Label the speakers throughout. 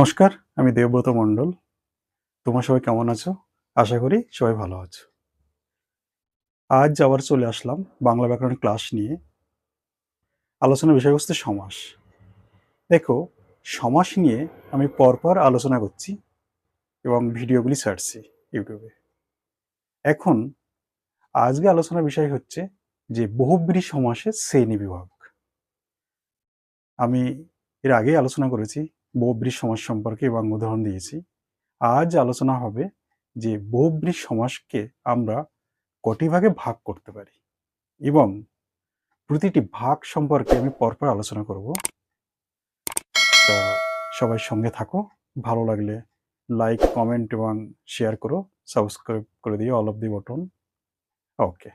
Speaker 1: নমস্কার, আমি দেবব্রত মণ্ডল। তোমার সবাই কেমন আছো? আশা করি সবাই ভালো আছো। আজ আবার চলে আসলাম বাংলা ব্যাকরণ ক্লাস নিয়ে আলোচনার বিষয়বস্তু সমাস। দেখো, সমাস নিয়ে আমি পরপর আলোচনা করছি এবং ভিডিওগুলি ছাড়ছি ইউটিউবে। এখন আজকে আলোচনার বিষয় হচ্ছে যে বহুব্রী সমাসের শ্রেণি বিভাগ। আমি এর আগে আলোচনা করেছি বহুব্রী সমাজ সম্পর্কে এবং উদাহরণ দিয়েছি। আজ আলোচনা হবে যে বহুব্রী সমাসকে আমরা কটি ভাগে ভাগ করতে পারি এবং প্রতিটি ভাগ সম্পর্কে আমি পরপর আলোচনা করব। সবাই সঙ্গে থাকো, ভালো লাগলে লাইক কমেন্ট এবং শেয়ার করো সাবস্ক্রাইব করে দিও all of the button okay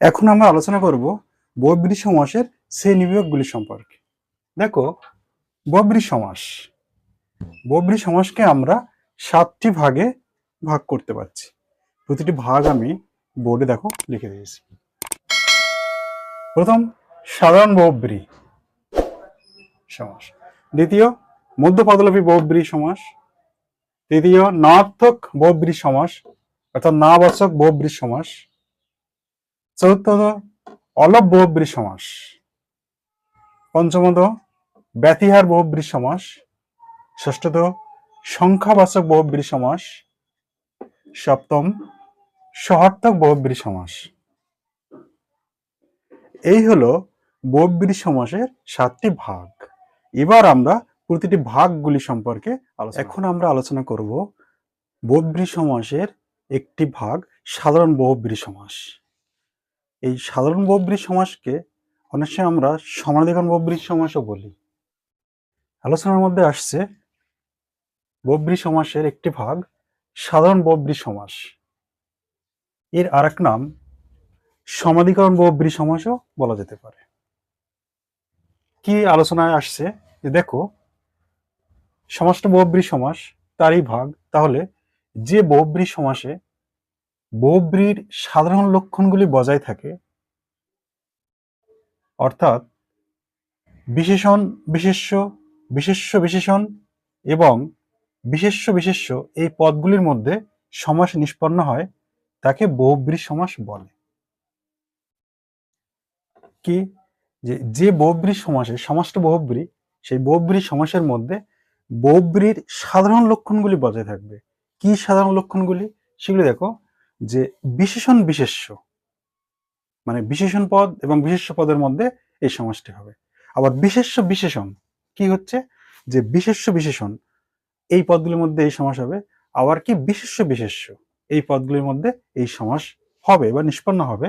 Speaker 1: এখন আমরা আলোচনা করব বহুব্রী সমাসের শ্রেণি বিভাগগুলি সম্পর্কে। দেখো বব্রী সমাস। বব্রী সমাসকে আমরা সাতটি ভাগে ভাগ করতে পারছি। প্রতিটি ভাগ আমি বোর্ডে দেখো লিখে দিয়েছি। প্রথম, সাধারণ বহুব্রী সমাস। দ্বিতীয়, মধ্যপদলোপী বহুব্রী সমাস। তৃতীয় নার্থক বহুব্রী সমাস, অর্থাৎ নাবাচক বহুব্রী সমাস। চতুর্থত অলপ বহুব্রী সমাস। পঞ্চমত ব্যতিহার বহুব্রী সমাস ষষ্ঠত সংখ্যাবাচক বহুব্রী সমাস সপ্তম সহার্থক বহুব্রী সমাস। এই হলো বহুব্রী সমাসের সাতটি ভাগ। এবার আমরা প্রতিটি ভাগগুলি সম্পর্কে আলোচনা- এখন আমরা আলোচনা করব। বহুব্রী সমাসের একটি ভাগ সাধারণ বহুব্রী সমাস। এই সাধারণ বহুব্রী সমাসকে অনেক সময় আমরা সমানাধিকরণ বহুব্রী সমাসও বলি। আলোচনার মধ্যে আসছে বব্রী সমাসের একটি ভাগ, সাধারণ বব্রী সমাস। এর আরেক নাম সমাধিকরণ বব্রী সমাসও বলা যেতে পারে। কি আলোচনায় আসছে? যে দেখো, সমাসটা বহুব্রী সমাস, তারই ভাগ। তাহলে যে বহুব্রী সমাসে বহুব্রীর সাধারণ লক্ষণগুলি বজায় থাকে, অর্থাৎ বিশেষণ, বিশেষ্য বিশেষ্য বিশেষণ এবং বিশেষ্য বিশেষ্য এই পদগুলির মধ্যে সমাস নিষ্পন্ন হয়, তাকে বহুব্রী সমাস বলে। কি? যে যে বহুব্রী সমাসে, সমাসটা বহুব্রী, সেই বহুব্রী সমাসের মধ্যে বহুব্রীর সাধারণ লক্ষণগুলি বজায় থাকবে। কি সাধারণ লক্ষণগুলি? সেগুলি দেখো, যে বিশেষণ বিশেষ্য মানে বিশেষণ পদ এবং বিশেষ্য পদের মধ্যে এই সমাসটি হবে। আবার বিশেষ্য বিশেষণ কি হচ্ছে? যে বিশেষ্য বিশেষণ, এই পদগুলির মধ্যে এই সমাস হবে। আবার কি? বিশেষ্য বিশেষ্য, এই পদগুলির মধ্যে এই সমাস হবে বা নিষ্পন্ন হবে।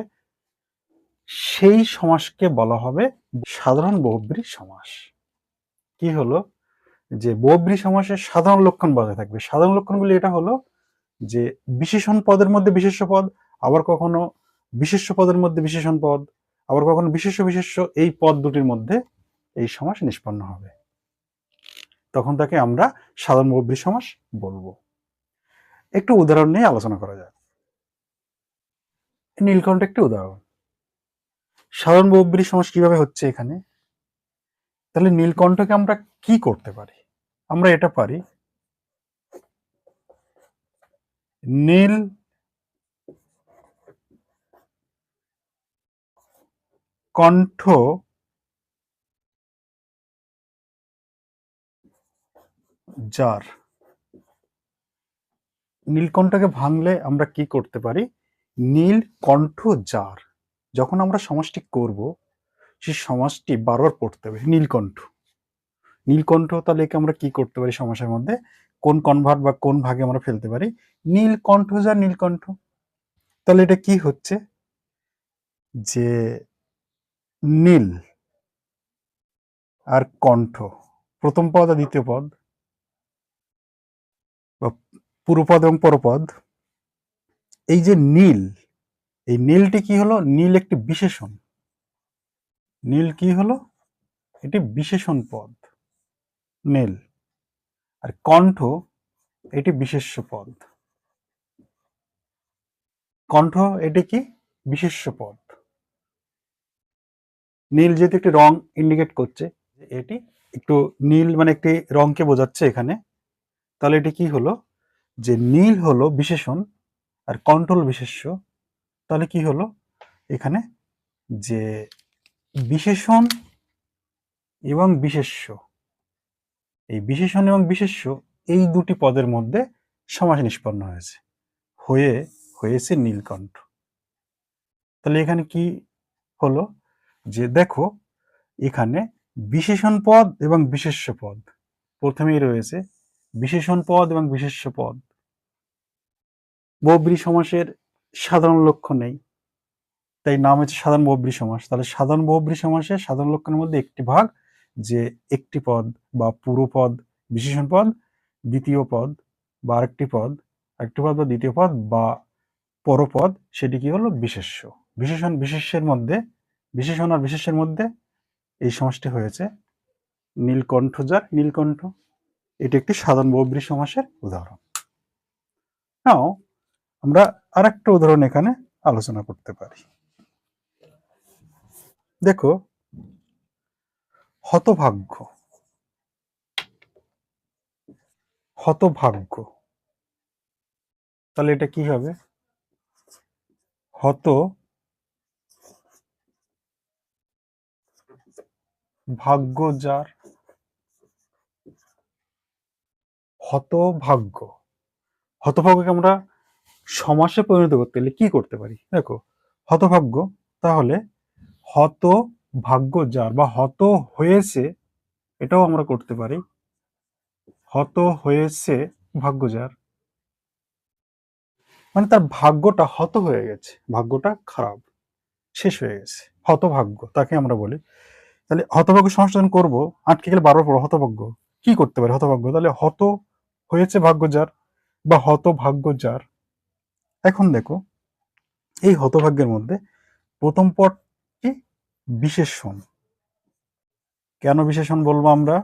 Speaker 1: সেই সমাসকে বলা হবে সাধারণ বহুব্রী সমাস। কি হলো? যে বহুব্রী সমাসের সাধারণ লক্ষণ বজায় থাকবে। সাধারণ লক্ষণগুলি এটা হলো যে বিশেষণ পদের মধ্যে বিশেষ্য পদ, আবার কখনো বিশেষ্য পদের মধ্যে বিশেষণ পদ, আবার কখনো বিশেষ্য বিশেষ্য এই পদ দুটির মধ্যে এই সমাস নিষ্পন্ন হবে। তখন তাকে আমরা সাধারণ বহুব্রী সমাস বলব। একটু উদাহরণ নিয়ে আলোচনা করা যাক। নীলকণ্ঠ একটি উদাহরণ। সাধারণ বহুব্রী সমাস কীভাবে হচ্ছে এখানে? তাহলে নীলকণ্ঠকে আমরা কি করতে পারি? আমরা এটা পারি। নীল কণ্ঠ জার নীলকণ্ঠকে ভাঙলে আমরা কি করতে পারি? নীল কণ্ঠ জার যখন আমরা সমাজটি করব সেই সমাজটি বারবার পড়তে হবে, নীলকণ্ঠ। নীলকণ্ঠ তাহলে একে আমরা কি করতে পারি সমাসের মধ্যে? কোন কনভার্ট বা কোন ভাগে আমরা ফেলতে পারি? নীলকণ্ঠ জার নীলকণ্ঠ। তাহলে এটা কি হচ্ছে? যে নীল আর কণ্ঠ। প্রথম পদ আর দ্বিতীয় পদ। বা পুরোপদ এবং পরপদ, এই যে নীল, এই নীলটি কি হলো? নীল একটি বিশেষণ। নীল কি হলো? এটি বিশেষণ পদ, নীল। আর কণ্ঠ, এটি বিশেষ্য পদ। কণ্ঠ, এটি কি? বিশেষ্য পদ। নীল যেহেতু একটি রং ইন্ডিকেট করছে, এটি একটু নীল মানে একটি রঙকে বোঝাচ্ছে এখানে। তাহলে এটি কি হলো? যে নীল হলো বিশেষণ আর কন্ট্রোল বিশেষ্য, তাহলে কি হলো? এখানে যে বিশেষণ এবং বিশেষ্য। এই বিশেষণ এবং বিশেষ্য এই দুটি পদের মধ্যে সমাস নিষ্পন্ন হয়েছে। হয়ে, হয়েছে নীলকণ্ঠ তাহলে এখানে কি হলো? যে দেখো, এখানে বিশেষণ পদ এবং বিশেষ্য পদ প্রথমেই রয়েছে বিশেষণ পদ এবং বিশেষ্য পদ। বহুব্রী সমাসের সাধারণ লক্ষ্য নেই। তাই নাম হচ্ছে সাধারণ বহুব্রী সমাস। তাহলে সাধারণ বহুব্রী সমাসের সাধারণ লক্ষণের মধ্যে একটি ভাগ, যে একটি পদ বা পুরো পদ বিশেষণ পদ, দ্বিতীয় পদ বা আরেকটি পদ আরেকটি পদ বা দ্বিতীয় পদ বা পরপদ সেটি কি হলো? বিশেষ্য। বিশেষণ বিশেষ্যের মধ্যে, বিশেষণ আর বিশেষ্যের মধ্যে এই সমাসটি হয়েছে নীলকণ্ঠ যার নীলকণ্ঠ। এটি একটি সাধারণ বহুব্রী সমাসের উদাহরণ। নাও, আমরা আরেকটা উদাহরণ এখানে আলোচনা করতে পারি। দেখো, হতভাগ্য। হতভাগ্য। তাহলে এটা কি হবে? হত ভাগ্য যার হতভাগ্য। হতভাগ্যকে আমরা সমাসে পরিণত করতে গেলে কি করতে পারি? দেখো, হতভাগ্য তাহলে হত ভাগ্য যার বা হত হয়েছে এটাও আমরা করতে পারি। হত হয়েছে ভাগ্য যার। মানে তার ভাগ্যটা হত হয়ে গেছে, ভাগ্যটা খারাপ, শেষ হয়ে গেছে। হতভাগ্য তাকে আমরা বলি। তাহলে হতভাগ্য সংশোধন করব, আটকে গেলে বারবার পড়ো হতভাগ্য। কি করতে পারি হতভাগ্য? তাহলে হত হয়েছে ভাগ্য যার বা হতভাগ্য যার। এখন দেখো, এই হতভাগ্যের মধ্যে প্রথম পদটি বিশেষণ। কেন বিশেষণ বলব আমরা?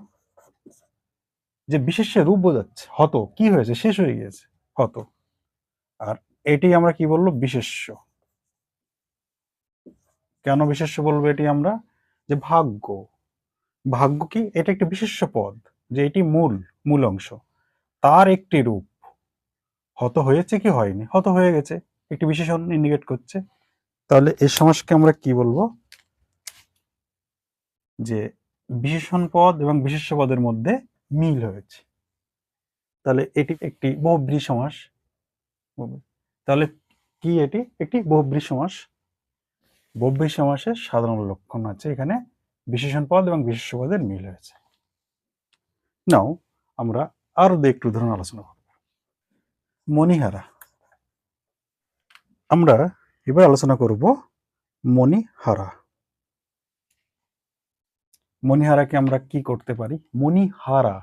Speaker 1: যে বিশেষের রূপ বোঝাচ্ছে, হত। কি হয়েছে? শেষ হয়ে গিয়েছে, হত। আর এটি আমরা কি বলব? বিশেষ্য। কেন বিশেষ্য বলব এটি আমরা? যে ভাগ্য। ভাগ্য কি? এটা একটি বিশেষ্য পদ, যে এটি মূল মূল অংশ। তার একটি রূপ। হত হয়েছে কি হয়নি? হত হয়ে গেছে। একটি বিশেষণ ইন্ডিকেট করছে। তাহলে এই সমাসকে আমরা কি বলব? যে বিশেষণ পদ এবং বিশেষ্য পদের মধ্যে মিল হয়েছে। তাহলে এটি একটি বহুব্রী সমাস। তাহলে কি এটি? একটি বহুব্রী সমাস। বহুব্রী সমাসের সাধারণ লক্ষণ আছে। এখানে বিশেষণ পদ এবং বিশেষ্য পদের মিল হয়েছে। নাও, আমরা আরও দু একটু উদাহরণ আলোচনা করব। মণিহারা। আমরা এবার আলোচনা করব মণিহারা। মণিহারাকে আমরা কি করতে পারি? মণিহারা।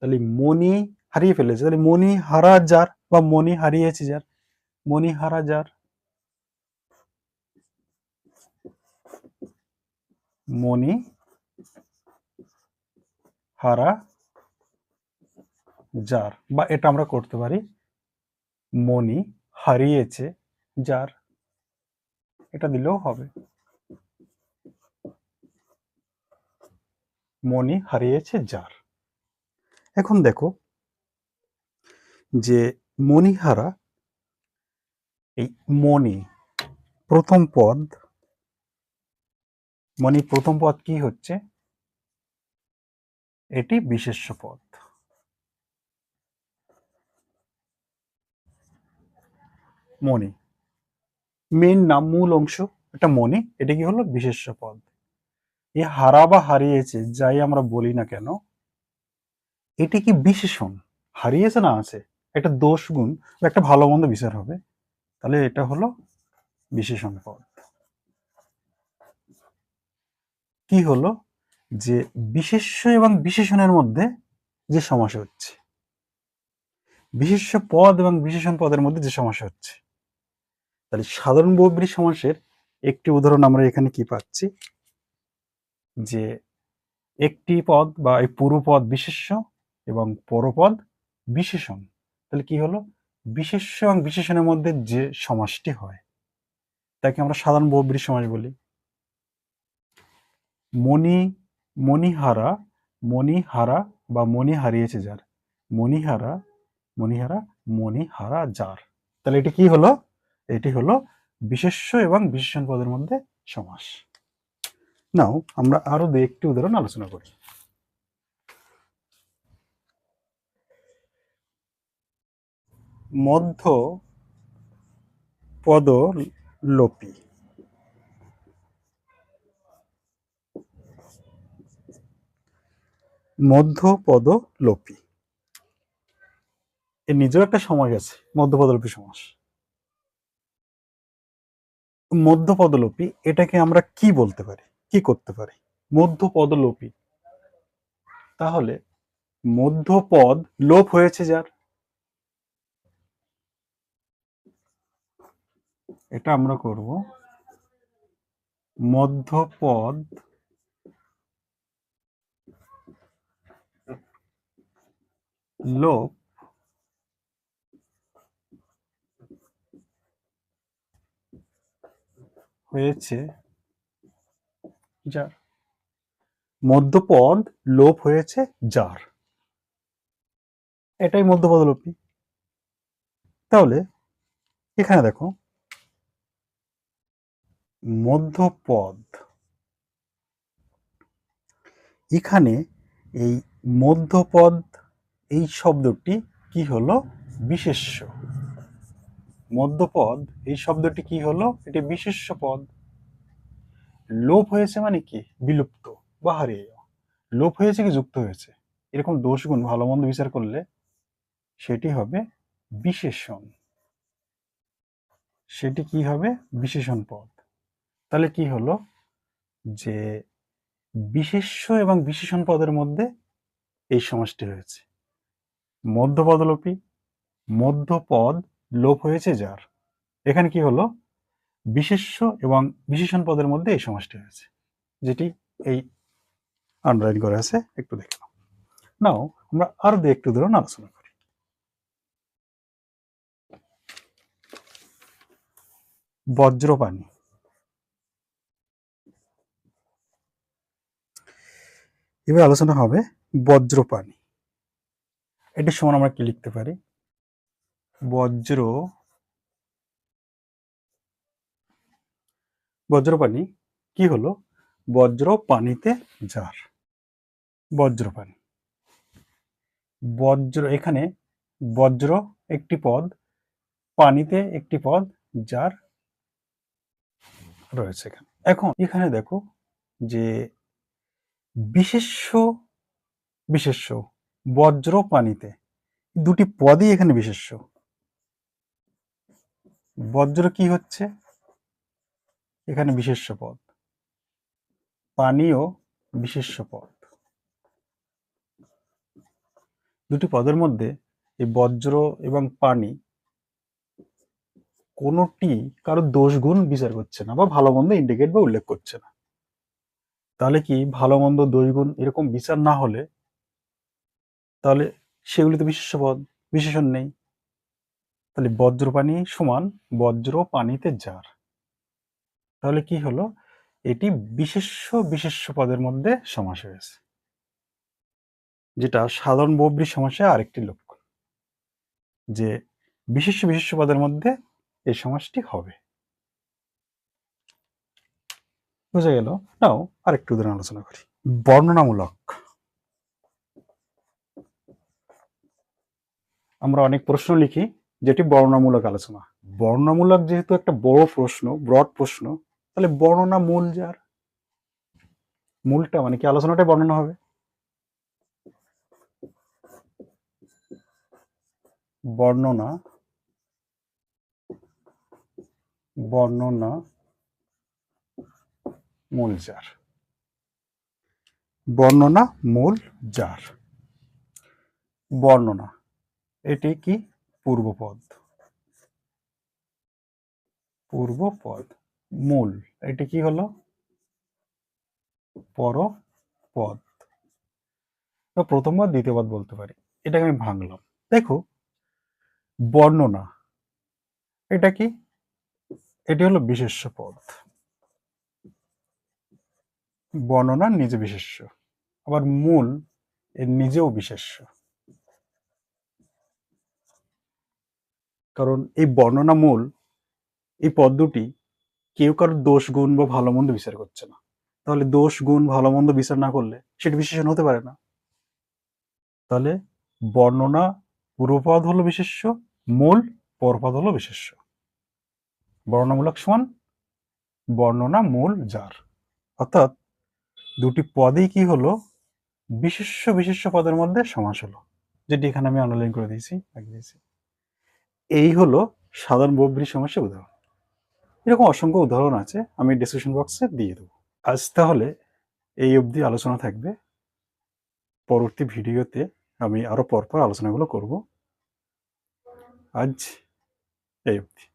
Speaker 1: তাহলে মণি হারিয়ে ফেলেছে। তাহলে মণি হারা যার বা মণি হারিয়েছে যার? মণি হারা যার? মণি হারা যার বা এটা আমরা করতে পারি। মণি হারিয়েছে যার এটা দিলেও হবে। মণি হারিয়েছে যার এখন দেখো যে মণিহারা এই মণি প্রথম পদ মণি প্রথম পদ কি হচ্ছে? এটি বিশেষ্য পদ। মণি। মেন নাম, মূল অংশ এটা মণি, এটা কি হলো? বিশেষ্য পদ। এ হারা বা হারিয়েছে, যাই আমরা বলি না কেন, এটি কি বিশেষণ? হারিয়েছে না আছে? একটা দোষ গুণ বা একটা ভালো মন্দ বিচার হবে। তাহলে এটা হলো বিশেষণ পদ। কি হলো? যে বিশেষ্য এবং বিশেষণের মধ্যে যে সমস্যা হচ্ছে। বিশেষ্য পদ এবং বিশেষণ পদের মধ্যে যে সমস্যা হচ্ছে। তাহলে সাধারণ বহুব্রী সমাসের একটি উদাহরণ আমরা এখানে কি পাচ্ছি? যে একটি পদ বা এই পুরো পদ বিশেষ্য এবং পরপদ বিশেষণ। তাহলে কি হলো? বিশেষ্য এবং বিশেষণের মধ্যে যে সমাসটি হয়, তাকে আমরা সাধারণ বহুব্রী সমাস বলি। মণি, মণিহারা মণিহারা বা মণি হারিয়েছে যার। মণিহারা মণিহারা মণিহারা যার। তাহলে এটি কি হলো? এটি হলো বিশেষ্য এবং বিশেষণ পদের মধ্যে সমাস। নাও, আমরা আরও দু একটি উদাহরণ আলোচনা করি। মধ্য পদ লোপী। মধ্য পদ লোপী। এর নিজেও একটা সমাস আছে মধ্যপদলোপী সমাস। মধ্যপদলোপী, এটাকে আমরা কি বলতে পারি? কি করতে পারি? মধ্যপদলোপী। তাহলে মধ্যপদ লোপ হয়েছে যার? এটা আমরা করব মধ্যপদ লোপ হয়েছে। যার মধ্যপদ লোপ হয়েছে যার এটাই মধ্যপদলোপী তাহলে এখানে দেখো মধ্যপদ এখানে এই মধ্যপদ এই শব্দটি কি হলো? বিশেষ্য। মধ্যপদ, এই শব্দটি কি হলো? এটি বিশেষ্য পদ। লোপ হয়েছে মানে কি? বিলুপ্ত, বা হারিয়ে যাওয়া। লোপ হয়েছে কি? যুক্ত হয়েছে। এরকম দোষ গুণ, ভালো মন্দ বিচার করলে সেটি হবে বিশেষণ। সেটি কি হবে? বিশেষণ পদ। তাহলে কি হলো? যে বিশেষ্য এবং বিশেষণ পদের মধ্যে এই সমাসটি হয়েছে মধ্যপদলোপী, মধ্যপদ লোপ হয়েছে যার। এখানে কি হলো? বিশেষ্য এবং বিশেষণ পদের মধ্যে এই সমাসটি হয়েছে যেটি এই আন্ডারলাইন করা আছে, একটু দেখে নাও। নাও, আমরা আরও দু একটু ধরুন আলোচনা করি। বজ্রপানি এবার আলোচনা হবে বজ্রপানি এটির সমান আমরা কি লিখতে পারি? বজ্র বজ্রপানি কি হলো? বজ্র পানিতে যার বজ্রপানি বজ্র, এখানে বজ্র একটি পদ, পানিতে একটি পদ যার রয়েছে এখানে। এখন এখানে দেখো যে বিশেষ্য বিশেষ্য বজ্র পানিতে দুটি পদই এখানে বিশেষ্য। বজ্র কি হচ্ছে? এখানে বিশেষ্য পদ। পানীয় বিশেষ্য পদ। দুটি পদের মধ্যে এই বজ্র এবং পানি কোনোটি কারও দোষ গুণ বিচার করছে না বা ভালো মন্দ ইন্ডিকেট বা উল্লেখ করছে না। তাহলে কি ভালো মন্দ দোষ এরকম বিচার না হলে তাহলে সেগুলি তো বিশেষ্য পদ, বিশেষণ নেই। তাহলে বজ্রপানি সমান বজ্র পানিতে যার। তাহলে কি হলো? এটি বিশেষ্য বিশেষ্য পদের মধ্যে সমাস হয়েছে। যেটা সাধারণ বহুব্রী সমাসে আরেকটি লক্ষণ। যে বিশেষ্য বিশেষ্য পদের মধ্যে এই সমাসটি হবে। বুঝা গেল? নাও, আরেকটু উদাহরণ আলোচনা করি। বর্ণনামূলক। আমরা অনেক প্রশ্ন লিখি যেটি বর্ণনামূলক আলোচনা। বর্ণনামূলক যেহেতু একটা বড় প্রশ্ন, ব্রড প্রশ্ন, তাহলে বর্ণনা মূল যার? মূলটা মানে কি আলোচনাটাই বর্ণনা হবে? বর্ণনা বর্ণনা মূল যার। বর্ণনা মূল যার। বর্ণনা, এটি কি? পূর্বপদ। পূর্বপদ, মূল, এটি কি হলো? পরপদ। বা প্রথম পদ দ্বিতীয় পদ বলতে পারি। এটাকে আমি ভাঙলাম। দেখো, বর্ণনা। এটা কি? এটি হলো বিশেষ্য পদ। বর্ণনা নিজে বিশেষ্য। আবার মূল, এর নিজেও বিশেষ্য। কারণ এই বর্ণনা মূল, এই পদ দুটি কেউ কারোর দোষ, গুণ বা ভালো মন্দ বিচার করছে না। তাহলে দোষ, গুণ, ভালো মন্দ বিচার না করলে সেটা বিশেষণ হতে পারে না। তাহলে বর্ণনা পূর্বপদ হলো বিশেষ্য, মূল পরপদ হলো বিশেষ্য। বর্ণনামূলক সমান, বর্ণনা মূল যার। অর্থাৎ দুটি পদেই কি হলো? বিশেষ্য বিশেষ্য পদের মধ্যে সমাস হলো। যেটি এখানে আমি আন্ডারলাইন করে দিয়েছি দিয়েছি। এই হলো সাধারণ বব্রি সমস্যার উদাহরণ। এরকম অসংখ্য উদাহরণ আছে, আমি ডিসক্রিপশন বক্সে দিয়ে দেবো। আজ তাহলে এই অবধি আলোচনা থাকবে। পরবর্তী ভিডিওতে আমি আরও পরপর আলোচনাগুলো করব। আজ এই অবধি।